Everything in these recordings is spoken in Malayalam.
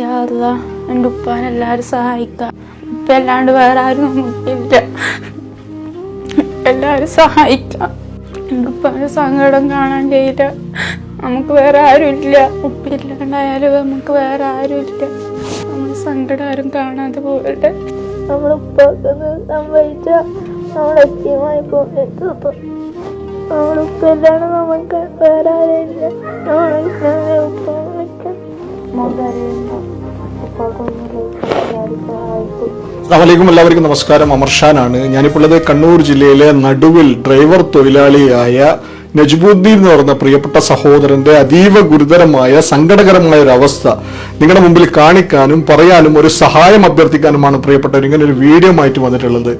യാല്ല എന്റെ ഉപ്പാൻ എല്ലാവരും സഹായിക്കാം. ഇപ്പം അല്ലാണ്ട് വേറെ ആരും നമുക്കില്ല എല്ലാവരും സഹായിക്കാം. എന്റെ ഉപ്പാന്റെ സങ്കടം കാണാൻ കഴിയില്ല. നമുക്ക് വേറെ ആരുമില്ല ഉപ്പില്ലാണ്ടായാലും നമുക്ക് വേറെ ആരുമില്ല നമ്മൾ സങ്കടം ആരും കാണാതെ പോകട്ടെ നമ്മുടെ ഉപ്പൊക്കെ സംഭവിച്ച നമ്മുടെ അച്ഛയുമായി പോയിട്ട് നമ്മുടെ ഉപ്പല്ലാണ് നമുക്ക് വേറെ ആരില്ല നമ്മളെ ഉപ്പ വെക്കാൻ അസ്സാമലൈക്കും എല്ലാവർക്കും നമസ്കാരം. അമർഷാനാണ് ഞാനിപ്പോൾ ഉള്ളത് കണ്ണൂർ ജില്ലയിലെ നടുവിൽ ഡ്രൈവർ തൊഴിലാളിയായ നജ്ബുദ്ദീൻ എന്ന് പറഞ്ഞ പ്രിയപ്പെട്ട സഹോദരന്റെ അതീവ ഗുരുതരമായ സങ്കടകരമായ ഒരു അവസ്ഥ നിങ്ങളുടെ മുമ്പിൽ കാണിക്കാനും പറയാനും ഒരു സഹായം അഭ്യർത്ഥിക്കാനുമാണ് പ്രിയപ്പെട്ടവർ ഇങ്ങനെ ഒരു വീഡിയോ ആയിട്ട് വന്നിട്ടുള്ളത്.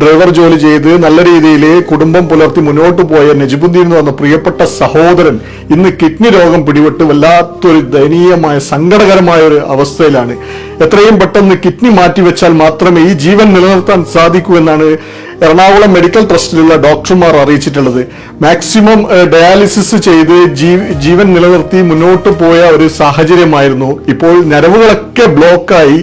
ഡ്രൈവർ ജോലി ചെയ്ത് നല്ല രീതിയിൽ കുടുംബം പുലർത്തി മുന്നോട്ട് പോയ നജ്ബുദ്ദീൻ എന്ന് പറഞ്ഞ പ്രിയപ്പെട്ട സഹോദരൻ ഇന്ന് കിഡ്നി രോഗം പിടിപെട്ട് വല്ലാത്തൊരു ദയനീയമായ സങ്കടകരമായ ഒരു അവസ്ഥയിലാണ്. എത്രയും പെട്ടെന്ന് കിഡ്നി മാറ്റിവെച്ചാൽ മാത്രമേ ഈ ജീവൻ നിലനിർത്താൻ സാധിക്കൂ എന്നാണ് എറണാകുളം മെഡിക്കൽ ട്രസ്റ്റിലുള്ള ഡോക്ടർമാർ അറിയിച്ചിട്ടുള്ളത്. മാക്സിമം ഡയാലിസിസ് ചെയ്ത് ജീവൻ നിലനിർത്തി മുന്നോട്ട് പോയ ഒരു സാഹചര്യമായിരുന്നു. ഇപ്പോൾ ഞരവുകളൊക്കെ ബ്ലോക്കായി.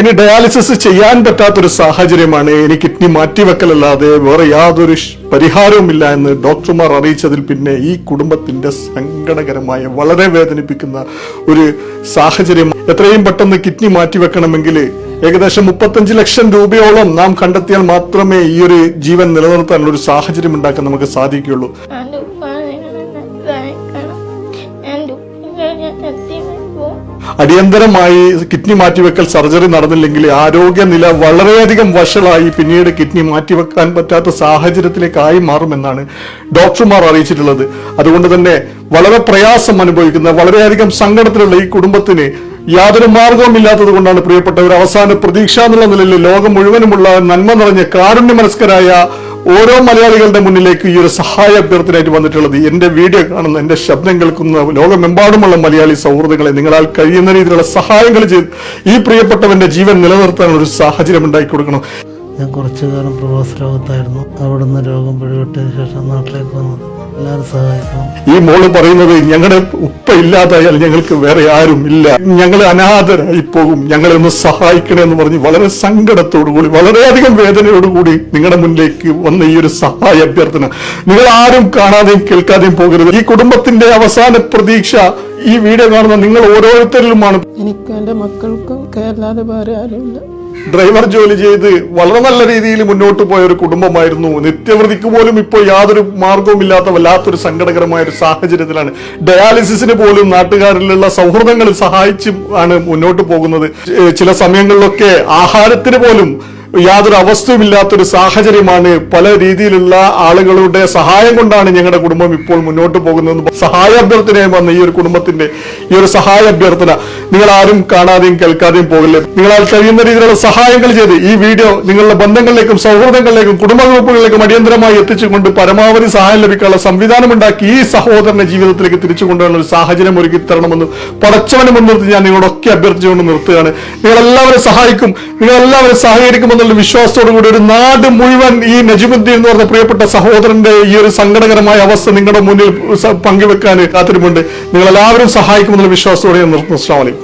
ഇനി ഡയാലിസിസ് ചെയ്യാൻ പറ്റാത്തൊരു സാഹചര്യമാണ്. ഇനി കിഡ്നി മാറ്റിവെക്കലല്ലാതെ വേറെ യാതൊരു പരിഹാരവുമില്ല എന്ന് ഡോക്ടർമാർ അറിയിച്ചതിൽ പിന്നെ ഈ കുടുംബത്തിന്റെ സങ്കടകരമായ വളരെ വേദനിപ്പിക്കുന്ന ഒരു സാഹചര്യം. എത്രയും പെട്ടെന്ന് കിഡ്നി മാറ്റിവെക്കണമെങ്കിൽ ഏകദേശം മുപ്പത്തഞ്ച് ലക്ഷം രൂപയോളം നാം കണ്ടെത്തിയാൽ മാത്രമേ ഈ ഒരു ജീവൻ നിലനിർത്താനുള്ള ഒരു സാഹചര്യം ഉണ്ടാക്കാൻ നമുക്ക് സാധിക്കുകയുള്ളൂ. അടിയന്തരമായി കിഡ്നി മാറ്റിവെക്കൽ സർജറി നടന്നില്ലെങ്കിൽ ആരോഗ്യനില വളരെയധികം വഷളായി പിന്നീട് കിഡ്നി മാറ്റിവെക്കാൻ പറ്റാത്ത സാഹചര്യത്തിലേക്കായി മാറുമെന്നാണ് ഡോക്ടർമാർ അറിയിച്ചിട്ടുള്ളത്. അതുകൊണ്ട് തന്നെ വളരെ പ്രയാസം അനുഭവിക്കുന്ന വളരെയധികം സങ്കടത്തിലുള്ള ഈ കുടുംബത്തിന് യാതൊരു മാർഗവും ഇല്ലാത്തത് കൊണ്ടാണ് പ്രിയപ്പെട്ടവർ അവസാന പ്രതീക്ഷ എന്നുള്ള നിലയിൽ ലോകം മുഴുവനുമുള്ള നന്മ നിറഞ്ഞ കാരുണ്യ മനസ്കരായ ഓരോ മലയാളികളുടെ മുന്നിലേക്ക് ഈ ഒരു സഹായ അഭ്യർത്ഥനയായിട്ട് വന്നിട്ടുള്ളത്. എന്റെ വീഡിയോ കാണുന്ന എന്റെ ശബ്ദം കേൾക്കുന്ന ലോകമെമ്പാടുമുള്ള മലയാളി സൗഹൃദങ്ങളെ നിങ്ങളാൽ കഴിയുന്ന രീതിയിലുള്ള സഹായങ്ങൾ ചെയ്ത് ഈ പ്രിയപ്പെട്ടവന്റെ ജീവൻ നിലനിർത്താനുള്ള ഒരു സാഹചര്യം ഉണ്ടാക്കി കൊടുക്കണം. ഞാൻ കുറച്ചു കാലം പ്രവാസ ലോകത്തായിരുന്നു. അവിടുന്ന് രോഗം പിടിപെട്ടതിന് ശേഷം നാട്ടിലേക്ക് വന്നത്. ഈ മോൾ പറയുന്നത് ഞങ്ങളുടെ ഉപ്പ ഇല്ലാതായാൽ ഞങ്ങൾക്ക് വേറെ ആരും ഇല്ല. ഞങ്ങൾ അനാഥരായി പോകും. ഞങ്ങളെ ഒന്ന് സഹായിക്കണേ എന്ന് പറഞ്ഞ് വളരെ സങ്കടത്തോടു കൂടി വളരെയധികം വേദനയോടുകൂടി നിങ്ങളുടെ മുന്നിലേക്ക് വന്ന ഈ ഒരു സഹായ അഭ്യർത്ഥന. നിങ്ങൾ ആരും കാണാതെയും കേൾക്കാതെയും പോകരുത്. ഈ കുടുംബത്തിന്റെ അവസാന പ്രതീക്ഷ ഈ വീഡിയോ കാണുന്ന നിങ്ങൾ ഓരോരുത്തരിലുമാണ്. എനിക്ക് എന്റെ മക്കൾക്കും കേരളാതെ വേറെ വേറെ ആരുമില്ല. ഡ്രൈവർ ജോലി ചെയ്ത് വളരെ നല്ല രീതിയിൽ മുന്നോട്ട് പോയ ഒരു കുടുംബമായിരുന്നു. നിത്യവൃത്തിക്ക് പോലും ഇപ്പോൾ യാതൊരു മാർഗവും ഇല്ലാത്ത വല്ലാത്തൊരു സങ്കടകരമായ ഒരു സാഹചര്യത്തിലാണ്. ഡയാലിസിസിന് പോലും നാട്ടുകാരിലുള്ള സൗഹൃദങ്ങൾ സഹായിച്ചും ആണ് മുന്നോട്ട് പോകുന്നത്. ചില സമയങ്ങളിലൊക്കെ ആഹാരത്തിന് പോലും യാതൊരു അവസ്ഥയുമില്ലാത്തൊരു സാഹചര്യമാണ് പല രീതിയിലുള്ള ആളുകളുടെ സഹായം കൊണ്ടാണ് ഞങ്ങളുടെ കുടുംബം ഇപ്പോൾ മുന്നോട്ട് പോകുന്നത് സഹായ അഭ്യർത്ഥനയായി വന്ന ഈ ഒരു കുടുംബത്തിന്റെ ഈ ഒരു സഹായ അഭ്യർത്ഥന നിങ്ങൾ ആരും കാണാതെയും കേൾക്കാതെയും പോകില്ലേ? നിങ്ങളാൽ കഴിയുന്ന രീതിയിലുള്ള സഹായങ്ങൾ ചെയ്ത് ഈ വീഡിയോ നിങ്ങളുടെ ബന്ധങ്ങളിലേക്കും സൗഹൃദങ്ങളിലേക്കും കുടുംബ ഗ്രൂപ്പുകളിലേക്കും അടിയന്തരമായി എത്തിച്ചുകൊണ്ട് പരമാവധി സഹായം ലഭിക്കാനുള്ള സംവിധാനം ഉണ്ടാക്കി ഈ സഹോദരന്റെ ജീവിതത്തിലേക്ക് തിരിച്ചു കൊണ്ടുവരുന്ന ഒരു സാഹചര്യം ഒരുക്കി തരണമെന്ന് പടച്ചവനെ മുൻനിർത്തി ഞാൻ നിങ്ങളോടൊക്കെ അഭ്യർത്ഥിച്ചുകൊണ്ട് നിർത്തുകയാണ്. നിങ്ങളെല്ലാവരും സഹായിക്കും. നിങ്ങളെല്ലാവരും സഹകരിക്കുമെന്നുള്ള വിശ്വാസത്തോടു കൂടി ഒരു നാട് മുഴുവൻ ഈ നജിമുദ്ദീൻ എന്ന് പറഞ്ഞ പ്രിയപ്പെട്ട സഹോദരന്റെ ഈ ഒരു സങ്കടകരമായ അവസ്ഥ നിങ്ങളുടെ മുന്നിൽ പങ്കുവെക്കാൻ കാത്തിരിപ്പുണ്ട്. നിങ്ങളെല്ലാവരും സഹായിക്കുമെന്നുള്ള വിശ്വാസത്തോടെ ഞാൻ നിർത്തുന്നു. വലൈക്കും